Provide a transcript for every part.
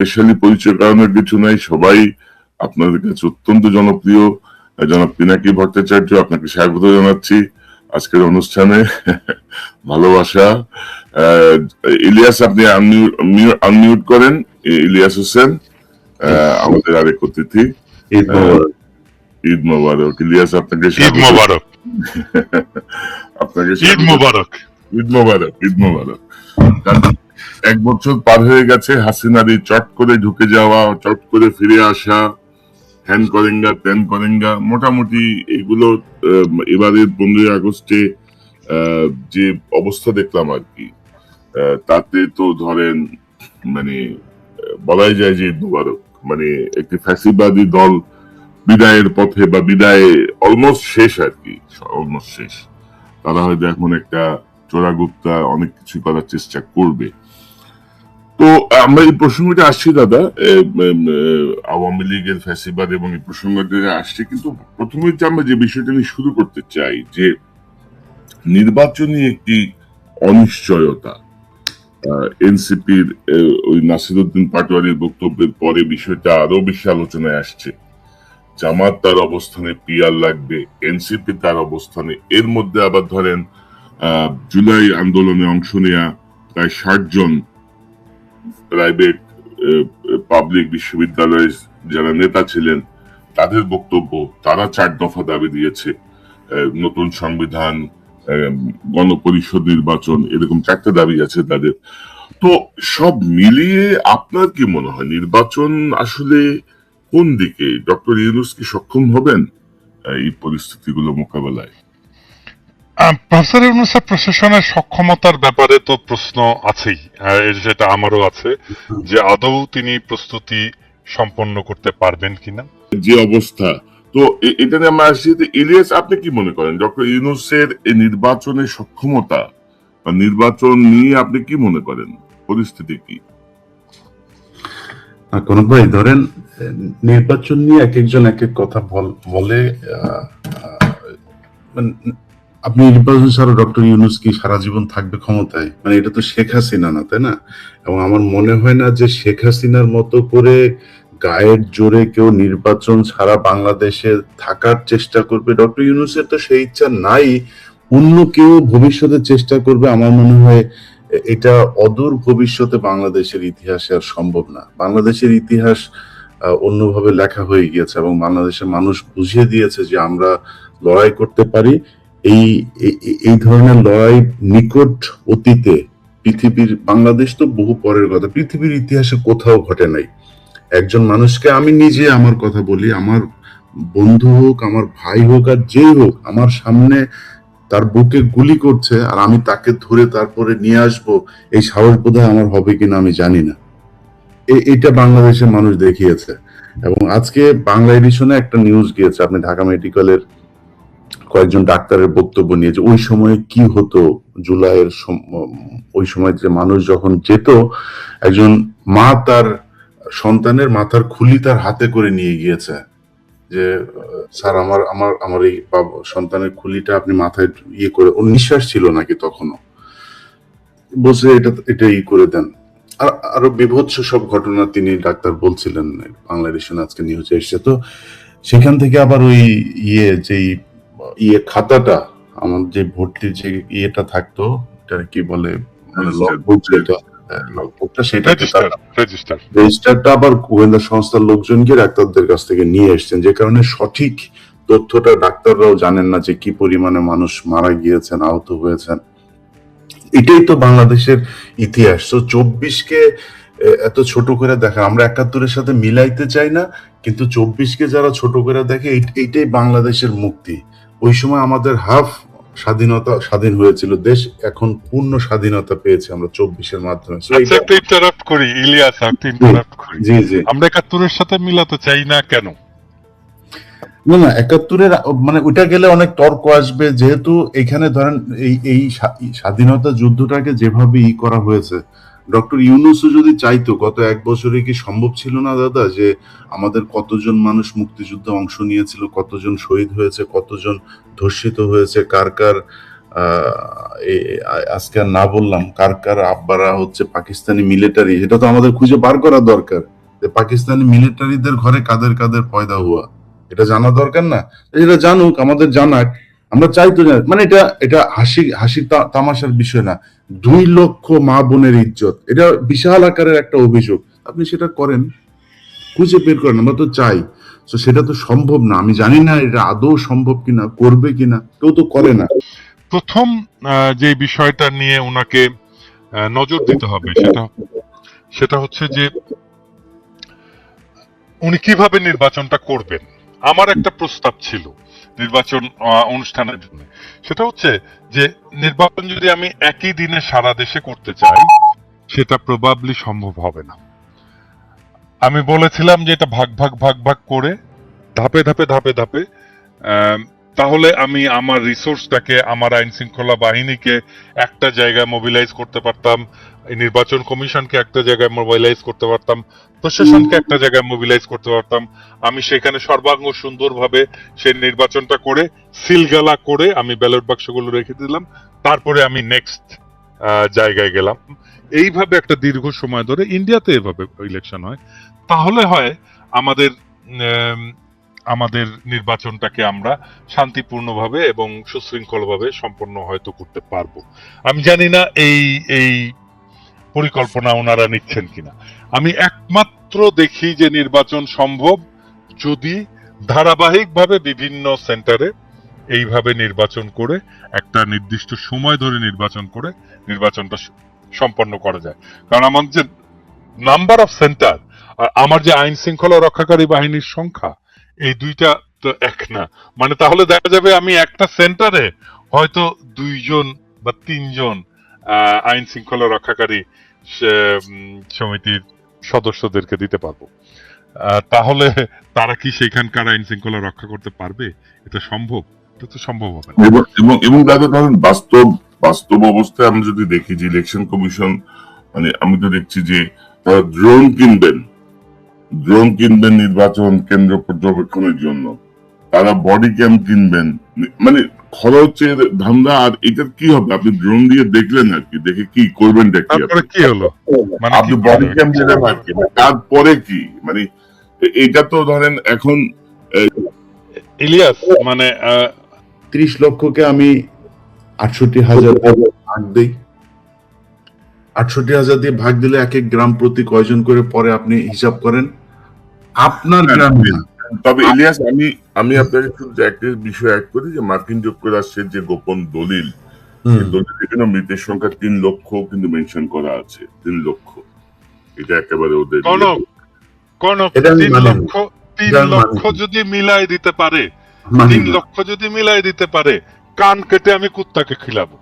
Specially পরিচয় করানোর কিছু নাই সবাই আপনাদের কাছে অত্যন্ত জনপ্রিয়। জনাব পিনাকি ভট্টাচার্য আপনাকে স্বাগত জানাচ্ছি আজকের অনুষ্ঠানে। ভালোবাসা। ইলিয়াস আপনি আনমিউট করেন। ইলিয়াস হোসেন আহ, আমাদের আরেক অতিথি। ঈদ মোবারক। ইলিয়াস আপনাকে ঈদ মোবারক। আপনাকে ঈদ মোবারক। ঈদ মোবারক ঈদ মোবারক। এক বছর পার হয়ে গেছে, হাসিনার চট করে ঢুকে যাওয়া, চট করে ফিরে আসা, হ্যান করেঙ্গা, ত্যান করেঙ্গা, মোটামুটি এগুলো এবারের পনেরোই আগস্টে যে অবস্থা দেখলাম আর কি তাতে তো ধরেন মানে বলাই যায় যে ঈদ মোবারক মানে একটি ফ্যাসিবাদী দল বিদায়ের পথে বা বিদায়ে অলমোস্ট শেষ আর কি, অলমোস্ট শেষ। তারা হয়তো এখন একটা চোরাগুপ্তা, অনেক কিছু করার চেষ্টা করবে। তো আমরা এই প্রসঙ্গটা আসছি, দাদা আওয়ামী লীগের ফ্যাসিবাদ এবং এই প্রসঙ্গটা আসছে, কিন্তু প্রথমে আমরা যে বিষয়টা নিয়ে শুরু করতে চাই, যে নির্বাচনী একটি অনিশ্চয়তা এনসিপির ওই নাসিরুদ্দিন পাটোয়ারির বক্তব্যের পরে বিষয়টা আরও বেশি আলোচনায় আসছে। জামাত তার অবস্থানে পিয়ার লাগবে, এনসিপি তার অবস্থানে, এর মধ্যে আবার ধরেন জুলাই আন্দোলনে অংশ নেয়া প্রায় ষাট জন প্রাইভেট পাবলিক বিশ্ববিদ্যালয়ের যারা নেতা ছিলেন, তাদের বক্তব্য, তারা চার দফা দাবি দিয়েছে। নতুন সংবিধান গণপরিষদ নির্বাচন, এরকম চারটে দাবি আছে তাদের। তো সব মিলিয়ে আপনার কি মনে হয়, নির্বাচন আসলে কোন দিকে? ডক্টর ইউনুস কি সক্ষম হবেন এই পরিস্থিতিগুলো মোকাবেলায়? প্রফেসর ইউনুসের প্রশাসনের সক্ষমতার ব্যাপারে তো প্রশ্ন আছেই। যেটা আমারও আছে যে আদৌ তিনি প্রস্তুতি সম্পন্ন করতে পারবেন কিনা। যে অবস্থা। তো এটা নিয়ে আমরা আসছি যে ইলিয়াস আপনি কি মনে করেন? ডক্টর ইউনুসের এই নির্বাচনের সক্ষমতা বা নির্বাচন নিয়ে আপনি কি মনে করেন? পরিস্থিতি কি? কোনো ভাই ধরেন নির্বাচন নিয়ে এক একজন এক এক কথা বলে মানে, আপনি নির্বাচন ছাড়া ডক্টর ইউনুস কি সারা জীবন থাকবে ক্ষমতায়? মানে এটা তো শেখ হাসিনা না, তাই না? এবং আমার মনে হয় না যে শেখ হাসিনার মতো করে গায়ের জোরে কেউ নির্বাচন ছাড়া বাংলাদেশে থাকার চেষ্টা করবে ডক্টর ইউনুসের তো সেই ইচ্ছা নাই। অন্য কেউ ভবিষ্যতে চেষ্টা করবে, আমার মনে হয় এটা অদূর ভবিষ্যতে বাংলাদেশের ইতিহাসে আর সম্ভব না। বাংলাদেশের ইতিহাস অন্যভাবে লেখা হয়ে গিয়েছে এবং বাংলাদেশের মানুষ বুঝিয়ে দিয়েছে যে আমরা লড়াই করতে পারি। এই এই- ধরনের লড়াই নিকট অতীতে পৃথিবীর, বাংলাদেশ তো বহু পরের কথা, পৃথিবীর ইতিহাসে কোথাও ঘটে নাই। একজন মানুষকে আমি নিজে আমার কথা বলি, আমার বন্ধু হোক, আমার ভাই হোক আর যেই হোক, আমার সামনে তার বুকে গুলি করছে আর আমি তাকে ধরে তারপরে নিয়ে আসব, এই সাহস বোধহয় আমার হবে কিনা আমি জানি না। এটা বাংলাদেশের মানুষ দেখিয়েছে। এবং আজকে বাংলা এডিশনে একটা নিউজ গিয়েছে, আপনি ঢাকা মেডিকেলের কয়েকজন ডাক্তারের বক্তব্য নিয়েছে। ওই সময়ে কি হতো? জুলাইয়ের ওই সময় যে মানুষ যখন যেত, একজন মা তার সন্তানের মাথার খুলি তার হাতে করে নিয়ে গিয়েছে। যে, স্যার, আমার আমার আমার এই সন্তানের খুলিটা আপনি মাথায় ইয়ে করে, ওর নিঃশ্বাস ছিল নাকি তখনও? বসে এটা এটা ই করে দেন। আর, আরও বিভৎস সব ঘটনা তিনি ডাক্তার বলছিলেন বাংলা এডিশনে আজকে নিউজে এসছে। তো সেখান থেকে আবার ওই ইয়ে যেই ইয়ে খাতাটা আমার যে ভর্তির যে ইয়েটা থাকতো এটা কি বলে? মানে যেটা লকবুকটা সেটা রেজিস্টার রেজিস্টার রেজিস্টারটা আবার গোয়েন্দা সংস্থার লোকজন গিয়ে ডাক্তারদের কাছ থেকে নিয়ে এসেছেন যে কারণে সঠিক তথ্যটা ডাক্তাররাও জানেন না যে কি পরিমাণে মানুষ মারা গিয়েছেন আহত হয়েছেন। এটাই তো বাংলাদেশের ইতিহাস। তো চব্বিশকে এত ছোট করে দেখা আমরা একাত্তরের সাথে মিলাইতে চাই না কিন্তু চব্বিশকে যারা ছোট করে দেখে এইটাই বাংলাদেশের মুক্তি। ওই সময় আমাদের হাফ স্বাধীনতা স্বাধীন হয়েছিল দেশ এখন পূর্ণ স্বাধীনতা পেয়েছে আমরা চব্বিশের মাধ্যমে। আচ্ছা এইটা- একটা ইন্টারাপ্ট করি ইলিয়াস একটা ইন্টারাপ্ট করি। জি জি। আমরা একাত্তরের সাথে মিলাতে চাই না কেন? না না একাত্তরের মানে ওইটা গেলে অনেক তর্ক আসবে যেহেতু এখানে ধরেন এই এই স্বাধীনতা যুদ্ধটাকে যেভাবে ই করা হয়েছে ডক্টর ইউনুসও যদি চাইতো, গত এক বছরে কি সম্ভব ছিল না দাদা যে আমাদের কতজন মানুষ মুক্তিযুদ্ধে অংশ নিয়েছিল, কতজন শহীদ হয়েছে, কতজন ধর্ষিত হয়েছে, কার কার আজকে আর না বললাম, কার কার আব্বারা হচ্ছে পাকিস্তানি মিলিটারি এটা তো আমাদের খুঁজে বার করা দরকার যে পাকিস্তানি মিলিটারিদের ঘরে কাদের কাদের পয়দা হওয়া এটা জানা দরকার না? এটা জানুক, আমাদের জানাক। আমরা চাই তো জানাক। মানে এটা এটা হাসি হাসি তামাশার বিষয় না। দুই লক্ষ মা বোনের ইজ্জত। এটা বিশাল আকারের একটা অভিযোগ। আপনি সেটা করেন, খুঁজে বের করেন, আমরা তো চাই। তো সেটা তো সম্ভব না। আমি জানি না এটা আদৌ সম্ভব কিনা, করবে কিনা, কেউ তো করে না। প্রথম যে বিষয়টা নিয়ে ওনাকে নজর দিতে হবে, সেটা সেটা হচ্ছে যে, উনি কীভাবে নির্বাচনটা করবেন? আমার একটা প্রস্তাব ছিল। নির্বাচন অনুষ্ঠানের জন্য। সেটা হচ্ছে যে, নির্বাচন যদি আমি একই দিনে সারা দেশে করতে চাই, সেটা প্রবাবলি সম্ভব হবে না। আমি বলেছিলাম যে, এটা ভাগ ভাগ ভাগ ভাগ করে ধাপে ধাপে ধাপে ধাপে তাহলে আমি আমার রিসোর্সটাকে আমার আইন শৃঙ্খলা বাহিনীকে একটা জায়গায় মোবিলাইজ করতে পারতাম, নির্বাচন কমিশনকে একটা জায়গায় মোবিলাইজ করতে পারতাম, প্রশাসনকে একটা জায়গায় মোবিলাইজ করতে পারতাম। আমি সেখানে সর্বাঙ্গ সুন্দরভাবে সেই নির্বাচনটা করে, সিলগালা করে আমি ব্যালট বাক্সগুলো রেখে দিলাম, তারপরে আমি নেক্সট জায়গায় গেলাম। এইভাবে একটা দীর্ঘ সময় ধরে ইন্ডিয়াতে এভাবে ইলেকশন হয়। তাহলে হয় আমাদের আমাদের নির্বাচনটাকে আমরা শান্তিপূর্ণভাবে এবং সুশৃঙ্খলভাবে সম্পন্ন হয়তো করতে পারব। আমি জানি না এই এই পরিকল্পনা ওনারা নিচ্ছেন কিনা। আমি একমাত্র দেখি যে নির্বাচন সম্ভব যদি ধারাবাহিকভাবে বিভিন্ন সেন্টারে এইভাবে নির্বাচন করে, একটা নির্দিষ্ট সময় ধরে নির্বাচন করে নির্বাচনটা সম্পন্ন করা যায়। কারণ আমাদের যে নাম্বার অফ সেন্টার আর আমার যে আইন শৃঙ্খলা রক্ষাকারী বাহিনীর সংখ্যা এই দুইটা তো এক না। মানে তাহলে দেখা যাবে আমি একটা সেন্টারে হয়তো দুইজন বা তিনজন আইন শৃঙ্খলা রক্ষাকারী সমিতির সদস্যদেরকে দিতে পারব। তাহলে তারা কি সেখানকার আইন শৃঙ্খলা রক্ষা করতে পারবে? এটা সম্ভব? এটা তো সম্ভব হবে এবং এবং দাদা ধরেন বাস্তব বাস্তব অবস্থায় আমরা যদি দেখি যে ইলেকশন কমিশন মানে আমি তো দেখছি যে তারা ড্রোন কিনবেন। ড্রোন কিনবেন নির্বাচন কেন্দ্র পর্যবেক্ষণের জন্য। তারা বডি ক্যাম কিনবেন। মানে খরচের ধান্দা আর এটার কি হবে? আপনি ড্রোন দিয়ে দেখলেন আর কি দেখে কি করবেনটা কি তারপরে কি হলো? মানে আপনি বডি ক্যাম দিলেন আর কি। তারপরে কি? মানে এটা তো ধরেন এখন ইলিয়াস মানে ত্রিশ লক্ষকে আমি আটষট্টি হাজার ভাগ দিই। আটষট্টি হাজার দিয়ে ভাগ দিলে এক এক গ্রাম প্রতি কয়জন করে পরে আপনি হিসাব করেন? আপনার হ্যাঁ, গ্রামে তবে ইলিয়াস আমি আমি আপনাকে শুধু একটা বিষয় অ্যাড করি যে মার্কিন যুক্তরাষ্ট্রের যে গোপন দলিল দলিলে কিন্তু মৃতের সংখ্যা তিন লক্ষ কিন্তু মেনশন করা আছে তিন লক্ষ। এটা একেবারে ওদের ইয়ে। কনক কনক তিন লক্ষ তিন লক্ষ যদি মিলাই দিতে পারে তিন লক্ষ যদি মিলাই দিতে পারে কান কেটে আমি কুত্তাকে খিলাবো।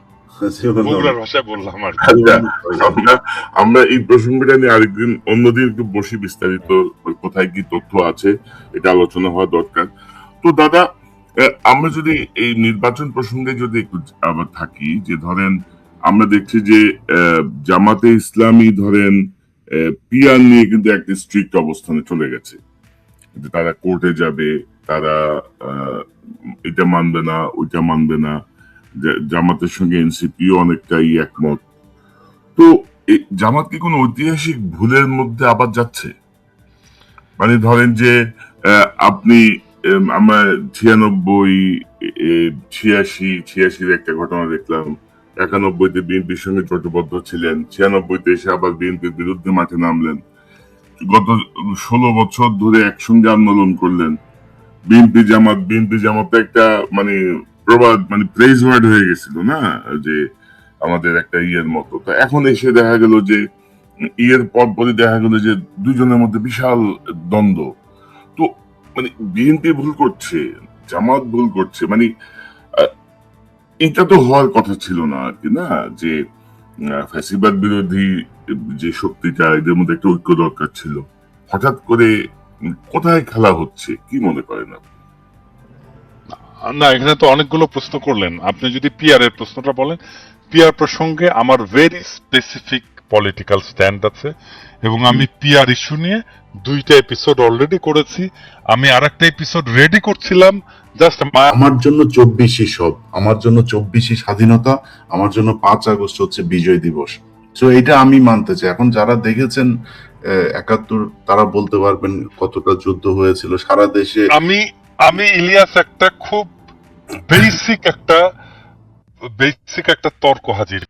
বগুড়ার ভাষায় বললাম আর আচ্ছা, আমরা আমরা এই প্রসঙ্গটা নিয়ে আরেকদিন অন্যদিন একটু বসি বিস্তারিত কোথায় কি তথ্য আছে এটা আলোচনা হওয়া দরকার। তো দাদা আমরা যদি এই নির্বাচন প্রসঙ্গে যদি একটু আবার থাকি যে ধরেন আমরা দেখছি যে আহ, জামাতে ইসলামী ধরেন পিয়ার নিয়ে কিন্তু একটা স্ট্রিক্ট অবস্থানে চলে গেছে। তারা কোর্টে যাবে তারা আহ, এটা মানবে না ওইটা মানবে না। জামাতের সঙ্গে এনসিপিও অনেকটাই একমত। তো জামাত কি কোনো ঐতিহাসিক ভুলের মধ্যে আবার যাচ্ছে? মানে ধরেন যে আপনি আমরা ছিয়ানব্বই ছিয়াশি, ছিয়াশির একটা ঘটনা দেখলাম। একানব্বইতে বিএনপির সঙ্গে জোটবদ্ধ ছিলেন। ছিয়ানব্বইতে এসে আবার বিএনপির বিরুদ্ধে মাঠে নামলেন। গত ষোলো বছর ধরে একসঙ্গে আন্দোলন করলেন। বিএনপি জামাত বিএনপি জামাত একটা মানে প্রবাদ মানে প্রেজ ওয়ার্ড হয়ে গেছিল, না? যে আমাদের একটা ইয়ের মতো। তো এখন এসে দেখা গেল যে, ইয়ের পর পরই দেখা গেল যে, দুজনের মধ্যে বিশাল দ্বন্দ্ব। তো মানে বিএনপি ভুল করছে, জামাত ভুল করছে মানে এটা তো হওয়ার কথা ছিল না আর কি, না? যে ফ্যাসিবাদ বিরোধী যে শক্তিটা, এদের মধ্যে একটা ঐক্য দরকার ছিল। হঠাৎ করে কোথায় খেলা হচ্ছে, কি মনে করেন আপনি? না এখানে তো অনেকগুলো প্রশ্ন করলেন। আপনি যদি পিআর এর প্রশ্নটা বলেন পিআর প্রসঙ্গে আমার ভেরি স্পেসিফিক পলিটিক্যাল স্ট্যান্ড আছে এবং আমি পিআর ইস্যু নিয়ে দুইটা এপিসোড অলরেডি করেছি। আমি আর একটা এপিসোড রেডি করছিলাম জাস্ট আমার জন্য চব্বিশই সব আমার জন্য চব্বিশই স্বাধীনতা আমার জন্য পাঁচ আগস্ট হচ্ছে বিজয় দিবস। তো এটা আমি মানতে চাই। এখন যারা দেখেছেন একাত্তর তারা বলতে পারবেন কতটা যুদ্ধ হয়েছিল। সারা দেশে আমি আমি ইলিয়াস একটা খুব বেসিক একটা বেসিক একটা তর্ক হাজির।